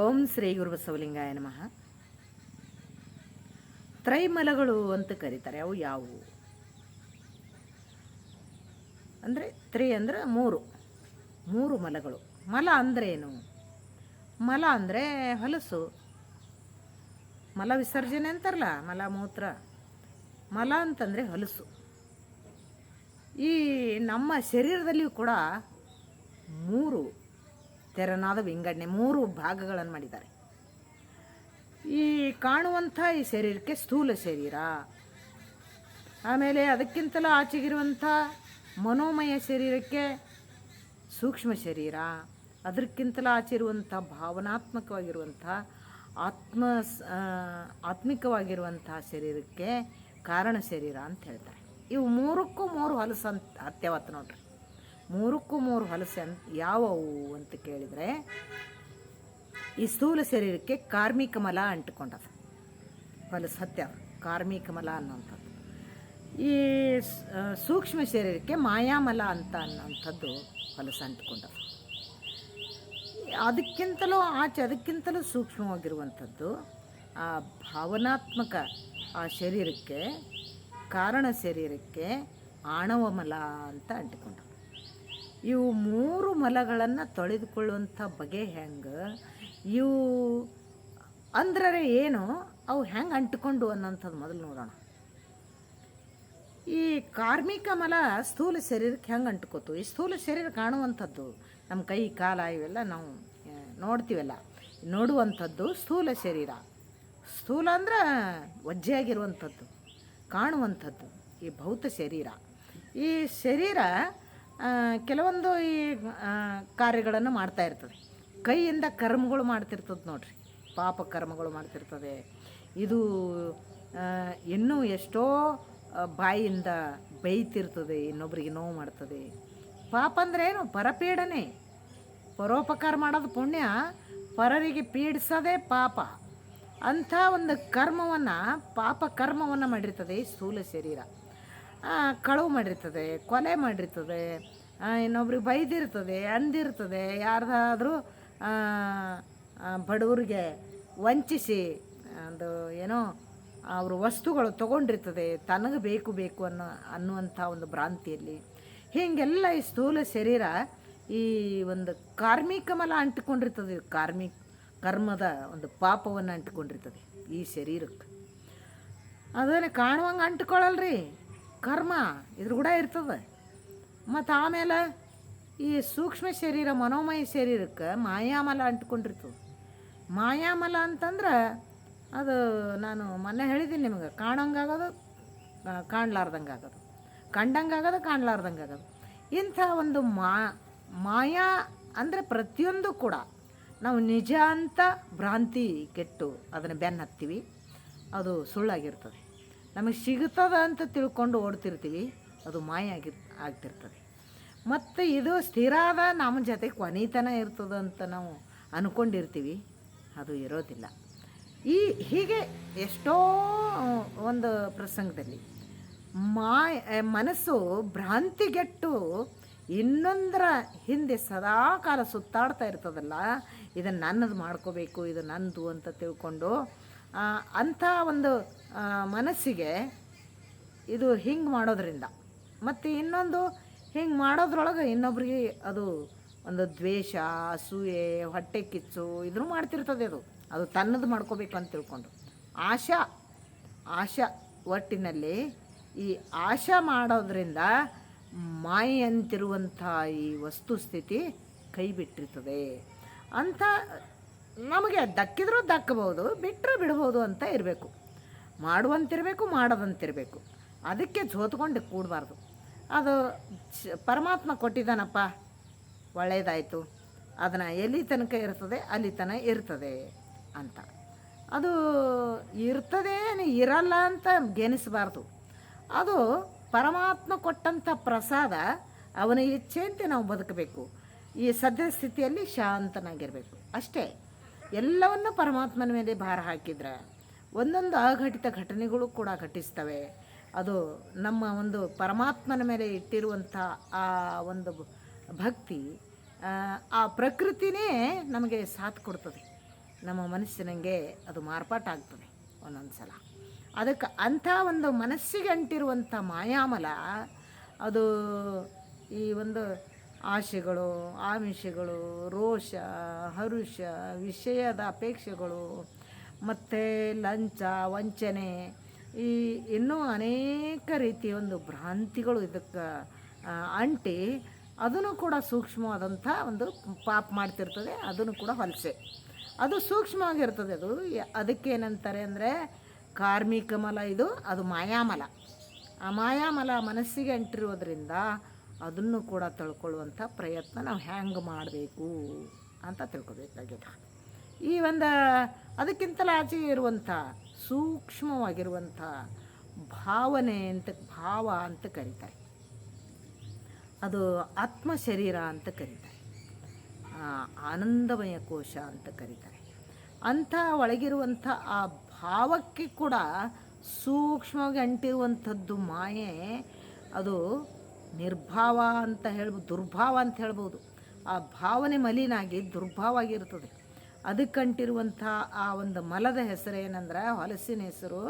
ಓಂ ಶ್ರೀ ಗುರುಬಸವಲಿಂಗಾಯ ನಮಃ. ತ್ರೈಮಲಗಳು ಅಂತ ಕರೀತಾರೆ, ಅವು ಯಾವುವು? ಅಂದರೆ ತ್ರೀ ಅಂದರೆ ಮೂರು ಮೂರು ಮಲಗಳು. ಮಲ ಅಂದರೆ ಏನು? ಮಲ ಅಂದರೆ ಹೊಲಸು. ಮಲ ವಿಸರ್ಜನೆ ಅಂತಾರಲ್ಲ, ಮಲ ಮೂತ್ರ. ಮಲ ಅಂತಂದರೆ ಹೊಲಸು. ಈ ನಮ್ಮ ಶರೀರದಲ್ಲಿಯೂ ಕೂಡ ಮೂರು ತೆರನಾದ ವಿಂಗಡಣೆ, ಮೂರು ಭಾಗಗಳನ್ನು ಮಾಡಿದ್ದಾರೆ. ಈ ಕಾಣುವಂಥ ಈ ಶರೀರಕ್ಕೆ ಸ್ಥೂಲ ಶರೀರ. ಆಮೇಲೆ ಅದಕ್ಕಿಂತಲೂ ಆಚೆಗಿರುವಂಥ ಮನೋಮಯ ಶರೀರಕ್ಕೆ ಸೂಕ್ಷ್ಮ ಶರೀರ. ಅದಕ್ಕಿಂತಲೂ ಇರುವಂಥ ಭಾವನಾತ್ಮಕವಾಗಿರುವಂಥ, ಆತ್ಮ ಆತ್ಮಿಕವಾಗಿರುವಂಥ ಶರೀರಕ್ಕೆ ಕಾರಣ ಶರೀರ ಅಂತ ಹೇಳ್ತಾರೆ. ಇವು ಮೂರಕ್ಕೂ ಮೂರು ಹೊಲಸು ಅಂತ ಅತ್ಯವತ್ತು ನೋಡ್ರಿ. ಮೂರಕ್ಕೂ ಮೂರು ಹೊಲಸು ಅಂತ ಯಾವವು ಅಂತ ಕೇಳಿದರೆ ಈ ಸ್ಥೂಲ ಶರೀರಕ್ಕೆ ಕಾರ್ಮಿಕ ಮಲ ಅಂಟಿಕೊಂಡದ ಹೊಲಸು ಸತ್ಯ ಕಾರ್ಮಿಕ ಮಲ ಅನ್ನೋಂಥದ್ದು ಈ ಸೂಕ್ಷ್ಮ ಶರೀರಕ್ಕೆ ಮಾಯಾಮಲ ಅಂತ ಅನ್ನೋಂಥದ್ದು ಹೊಲಸು ಅಂಟಿಕೊಂಡದ ಅದಕ್ಕಿಂತಲೂ ಆಚೆ, ಅದಕ್ಕಿಂತಲೂ ಸೂಕ್ಷ್ಮವಾಗಿರುವಂಥದ್ದು, ಆ ಭಾವನಾತ್ಮಕ, ಆ ಶರೀರಕ್ಕೆ, ಕಾರಣ ಶರೀರಕ್ಕೆ ಆಣವ ಮಲ ಅಂತ ಅಂಟಿಕೊಂಡ ಇವು ಮೂರು ಮಲಗಳನ್ನು ತೊಳೆದುಕೊಳ್ಳುವಂಥ ಬಗೆ ಹೆಂಗೆ ಇವು ಅಂದ್ರೆ ಏನು, ಅವು ಹೆಂಗೆ ಅಂಟಿಕೊಂಡು ಅನ್ನೋಂಥದ್ದು ಮೊದಲು ನೋಡೋಣ. ಈ ಕಾರ್ಮಿಕ ಮಲ ಸ್ಥೂಲ ಶರೀರಕ್ಕೆ ಹೆಂಗೆ ಅಂಟ್ಕೋತು? ಈ ಸ್ಥೂಲ ಶರೀರ ಕಾಣುವಂಥದ್ದು ನಮ್ಮ ಕೈ, ಕಾಲ ಇವೆಲ್ಲ ನಾವು ನೋಡ್ತೀವಲ್ಲ. ನೋಡುವಂಥದ್ದು ಸ್ಥೂಲ ಶರೀರ. ಸ್ಥೂಲ ಅಂದ್ರೆ ವಜ್ಜೆಯಾಗಿರುವಂಥದ್ದು, ಕಾಣುವಂಥದ್ದು, ಈ ಭೌತ ಶರೀರ. ಈ ಶರೀರ ಕೆಲವೊಂದು ಈ ಕಾರ್ಯಗಳನ್ನು ಮಾಡ್ತಾ ಇರ್ತದೆ. ಕೈಯಿಂದ ಕರ್ಮಗಳು ಮಾಡ್ತಿರ್ತದೆ ನೋಡ್ರಿ. ಪಾಪ ಕರ್ಮಗಳು ಮಾಡ್ತಿರ್ತದೆ. ಇದು ಇನ್ನೂ ಎಷ್ಟೋ ಬಾಯಿಯಿಂದ ಬೈತಿರ್ತದೆ ಇನ್ನೊಬ್ರಿಗೆ ನೋವು ಮಾಡ್ತದೆ. ಪಾಪ ಅಂದರೆ ಏನು? ಪರಪೀಡನೆ. ಪರೋಪಕಾರ ಮಾಡೋದು ಪುಣ್ಯ. ಪರರಿಗೆ ಪೀಡಿಸೋದೇ ಪಾಪ. ಅಂಥ ಒಂದು ಕರ್ಮವನ್ನು, ಪಾಪ ಕರ್ಮವನ್ನು ಮಾಡಿರ್ತದೆ ಈ ಸ್ಥೂಲ ಶರೀರ. ಕಳುವು ಮಾಡಿರ್ತದೆ, ಕೊಲೆ ಮಾಡಿರ್ತದೆ. ಇನ್ನೊಬ್ರಿಗೆ ಬೈದಿರ್ತದೆ ಅಂದಿರ್ತದೆ ಯಾರ್ದಾದರೂ ಬಡವರಿಗೆ ವಂಚಿಸಿ ಒಂದು ಏನೋ ಅವರು ವಸ್ತುಗಳು ತಗೊಂಡಿರ್ತದೆ, ತನಗೆ ಬೇಕು ಬೇಕು ಅನ್ನೋ, ಅನ್ನುವಂಥ ಒಂದು ಭ್ರಾಂತಿಯಲ್ಲಿ. ಹೀಗೆಲ್ಲ ಈ ಸ್ಥೂಲ ಶರೀರ ಈ ಒಂದು ಕಾರ್ಮಿಕ ಮಲ ಅಂಟಿಕೊಂಡಿರ್ತದೆ, ಕಾರ್ಮಿಕ ಕರ್ಮದ ಒಂದು ಪಾಪವನ್ನು ಅಂಟಿಕೊಂಡಿರ್ತದೆ ಈ ಶರೀರಕ್ಕೆ. ಅದನ್ನು ಕಾಣುವಂಗೆ ಅಂಟ್ಕೊಳ್ಳಲ್ರಿ. ಕರ್ಮ ಇದ್ರ ಕೂಡ ಇರ್ತದೆ. ಮತ್ತು ಆಮೇಲೆ ಈ ಸೂಕ್ಷ್ಮ ಶರೀರ, ಮನೋಮಯ ಶರೀರಕ್ಕೆ ಮಾಯಾಮಲ ಅಂಟ್ಕೊಂಡಿರ್ತದೆ ಮಾಯಾಮಲ ಅಂತಂದ್ರೆ ಅದು ನಾನು ಮೊನ್ನೆ ಹೇಳಿದ್ದೀನಿ ನಿಮಗೆ, ಕಾಣಂಗಾಗೋದು ಕಾಣ್ಲಾರ್ದಂಗೆ ಆಗೋದು ಕಂಡಂಗೆ ಆಗೋದು ಕಾಣ್ಲಾರ್ದಂಗೆ ಆಗೋದು ಇಂಥ ಒಂದು ಮಾ, ಮಾಯಾ ಅಂದರೆ ಪ್ರತಿಯೊಂದು ಕೂಡ ನಾವು ನಿಜ ಅಂತ ಭ್ರಾಂತಿ ಕೆಟ್ಟು ಅದನ್ನು ಬೆನ್ನು ಹತ್ತೀವಿ ಅದು ಸುಳ್ಳಾಗಿರ್ತದೆ. ನಮಗೆ ಸಿಗುತ್ತದೆ ಅಂತ ತಿಳ್ಕೊಂಡು ಓಡ್ತಿರ್ತೀವಿ. ಅದು ಮಾಯ ಆಗ್ತಿರ್ತದೆ. ಮತ್ತು ಇದು ಸ್ಥಿರ ಆದ ನಮ್ಮ ಜೊತೆ ಕೊನೆತನ ಇರ್ತದೆ ಅಂತ ನಾವು ಅಂದ್ಕೊಂಡಿರ್ತೀವಿ ಅದು ಇರೋದಿಲ್ಲ. ಈ ಹೀಗೆ ಎಷ್ಟೋ ಒಂದು ಪ್ರಸಂಗದಲ್ಲಿ ಮಾ ಮನಸ್ಸು ಭ್ರಾಂತಿಗೆಟ್ಟು ಇನ್ನೊಂದರ ಹಿಂದೆ ಸದಾ ಕಾಲ ಸುತ್ತಾಡ್ತಾ ಇರ್ತದಲ್ಲ, ಇದನ್ನು ನನ್ನದು ಮಾಡ್ಕೋಬೇಕು, ಇದು ನಂದು ಅಂತ ತಿಳ್ಕೊಂಡು ಅಂಥ ಒಂದು ಮನಸ್ಸಿಗೆ ಇದು ಹಿಂಗೆ ಮಾಡೋದ್ರಿಂದ ಮತ್ತು ಇನ್ನೊಂದು ಹಿಂಗೆ ಮಾಡೋದ್ರೊಳಗೆ ಇನ್ನೊಬ್ರಿಗೆ ಅದು ಒಂದು ದ್ವೇಷ, ಅಸೂಯೆ, ಹೊಟ್ಟೆ ಕಿಚ್ಚು ಇದ್ರೂ ಮಾಡ್ತಿರ್ತದೆ ಅದು. ಅದು ತನ್ನದು ಮಾಡ್ಕೋಬೇಕು ಅಂತ ತಿಳ್ಕೊಂಡು. ಆಶಾ ಆಶಾ ಒಟ್ಟಿನಲ್ಲಿ ಈ ಆಶಾ ಮಾಡೋದ್ರಿಂದ ಮಾಯಂತಿರುವಂಥ ಈ ವಸ್ತುಸ್ಥಿತಿ ಕೈ ಬಿಟ್ಟಿರ್ತದೆ ಅಂತ ನಮಗೆ ದಕ್ಕಿದ್ರೂ ದಕ್ಕಬಹುದು ಬಿಟ್ಟರೆ ಬಿಡ್ಬೋದು ಅಂತ ಇರಬೇಕು. ಮಾಡುವಂತಿರಬೇಕು, ಮಾಡೋದಂತಿರಬೇಕು. ಅದಕ್ಕೆ ಜೋತ್ಕೊಂಡು ಕೂಡಬಾರ್ದು. ಅದು ಪರಮಾತ್ಮ ಕೊಟ್ಟಿದ್ದಾನಪ್ಪ. ಒಳ್ಳೆಯದಾಯಿತು ಅದನ್ನು ಎಲ್ಲಿ ತನಕ ಇರ್ತದೆ, ಅಲ್ಲಿ ತನಕ ಇರ್ತದೆ ಅಂತ. ಅದು ಇರ್ತದೆ ಇರಲ್ಲ ಅಂತ ಗೆನಿಸಬಾರ್ದು. ಅದು ಪರಮಾತ್ಮ ಕೊಟ್ಟಂಥ ಪ್ರಸಾದ ಅವನ ಇಚ್ಛೆಯಂತೆ ನಾವು ಬದುಕಬೇಕು. ಈ ಸದ್ಯ ಸ್ಥಿತಿಯಲ್ಲಿ ಶಾಂತನಾಗಿರಬೇಕು. ಅಷ್ಟೇ. ಎಲ್ಲವನ್ನು ಪರಮಾತ್ಮನ ಮೇಲೆ ಭಾರ ಹಾಕಿದ್ರೆ ಒಂದೊಂದು ಅಘಟಿತ ಘಟನೆಗಳು ಕೂಡ ಘಟಿಸ್ತವೆ. ಅದು ನಮ್ಮ ಒಂದು ಪರಮಾತ್ಮನ ಮೇಲೆ ಇಟ್ಟಿರುವಂಥ ಆ ಒಂದು ಭಕ್ತಿ ಆ, ಪ್ರಕೃತಿನೇ ನಮಗೆ ಸಾಥ್ ಕೊಡ್ತದೆ. ನಮ್ಮ ಮನಸ್ಸಿನಂಗೆ ಅದು ಮಾರ್ಪಾಟಾಗ್ತದೆ ಒಂದೊಂದು ಸಲ. ಅದಕ್ಕೆ ಅಂಥ ಒಂದು ಮನಸ್ಸಿಗೆ ಅಂಟಿರುವಂಥ ಮಾಯಾಮಲ ಅದು ಈ ಒಂದು ಆಶೆಗಳು ಆಮಿಷಗಳು ರೋಷ ಹರುಷ ವಿಷಯದ ಅಪೇಕ್ಷೆಗಳು ಮತ್ತು ಲಂಚ ವಂಚನೆ ಈ ಇನ್ನೂ ಅನೇಕ ರೀತಿಯ ಒಂದು ಭ್ರಾಂತಿಗಳು ಇದಕ್ಕೆ ಅಂಟಿ ಅದನ್ನು ಕೂಡ ಸೂಕ್ಷ್ಮವಾದಂಥ ಒಂದು ಪಾಪ ಮಾಡ್ತಿರ್ತದೆ, ಅದನ್ನು ಕೂಡ ಹೊಲಸೆ. ಅದು ಸೂಕ್ಷ್ಮವಾಗಿರ್ತದೆ ಅದು. ಅದಕ್ಕೇನಂತಾರೆ ಅಂದರೆ ಕಾರ್ಮಿಕ ಮಲ ಇದು, ಅದು ಮಾಯಾಮಲ. ಆ ಮಾಯಾಮಲ ಮನಸ್ಸಿಗೆ ಅಂಟಿರೋದ್ರಿಂದ ಅದನ್ನು ಕೂಡ ತಿಳ್ಕೊಳ್ಳುವಂಥ ಪ್ರಯತ್ನ ನಾವು ಹ್ಯಾಂಗೆ ಮಾಡಬೇಕು ಅಂತ ತಿಳ್ಕೊಬೇಕಾಗಿದೆ. ಈ ಒಂದು ಅದಕ್ಕಿಂತಲೂ ಆಚೆ ಇರುವಂಥ ಸೂಕ್ಷ್ಮವಾಗಿರುವಂಥ ಭಾವನೆ ಅಂತ, ಭಾವ ಅಂತ ಕರೀತಾರೆ. ಅದು ಆತ್ಮ ಶರೀರ ಅಂತ ಕರೀತಾರೆ. ಆನಂದಮಯ ಕೋಶ ಅಂತ ಕರೀತಾರೆ. ಅಂಥ ಒಳಗಿರುವಂಥ ಆ ಭಾವಕ್ಕೆ ಕೂಡ ಸೂಕ್ಷ್ಮವಾಗಿ ಅಂಟಿರುವಂಥದ್ದು ಮಾಯೆ, ಅದು ನಿರ್ಭಾವ ಅಂತ ಹೇಳ್ಬೋದು ದುರ್ಭಾವ ಅಂತ ಹೇಳ್ಬೋದು. ಆ ಭಾವನೆ ಮಲಿನಾಗಿ ದುರ್ಭಾವ ಆಗಿರ್ತದೆ. ಅದಕ್ಕಂಟಿರುವಂಥ ಆ ಒಂದು ಮಲದ ಹೆಸರು ಏನಂದ್ರೆ ಹೊಲಸಿನ ಹೆಸರು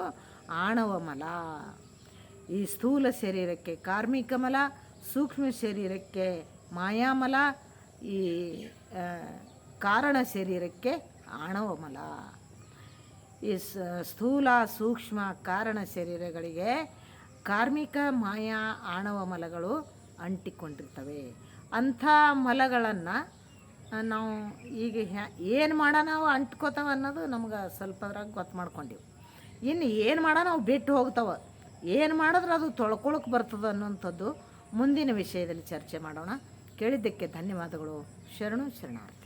ಆಣವ ಮಲ. ಈ ಸ್ಥೂಲ ಶರೀರಕ್ಕೆ ಕಾರ್ಮಿಕ ಮಲ, ಸೂಕ್ಷ್ಮ ಶರೀರಕ್ಕೆ ಮಾಯಾಮಲ ಈ ಕಾರಣ ಶರೀರಕ್ಕೆ ಆಣವ ಮಲ. ಈ ಸ್ಥೂಲ, ಸೂಕ್ಷ್ಮ, ಕಾರಣ ಶರೀರಗಳಿಗೆ ಕಾರ್ಮಿಕ ಮಾಯಾ, ಆಣವ ಮಲಗಳು ಅಂಟಿಕೊಂಡಿರ್ತವೆ. ಅಂಥ ಮಲಗಳನ್ನು ನಾವು ಈಗ ಏನು ಮಾಡೋಣ ನಾವು ಅಂಟ್ಕೋತಾವ ಅನ್ನೋದು ನಮ್ಗೆ ಸ್ವಲ್ಪದ್ರಾಗ ಗೊತ್ತು ಮಾಡ್ಕೊಂಡಿವಿ. ಇನ್ನು ಏನು ಮಾಡೋ ನಾವು ಬಿಟ್ಟು ಹೋಗ್ತಾವ. ಏನು ಮಾಡಿದ್ರೆ ಅದು ತೊಳ್ಕೊಳಕ್ಕೆ ಬರ್ತದೆ ಅನ್ನೋಂಥದ್ದು ಮುಂದಿನ ವಿಷಯದಲ್ಲಿ ಚರ್ಚೆ ಮಾಡೋಣ. ಕೇಳಿದ್ದಕ್ಕೆ ಧನ್ಯವಾದಗಳು. ಶರಣು ಶರಣಾರ್ಥಿ.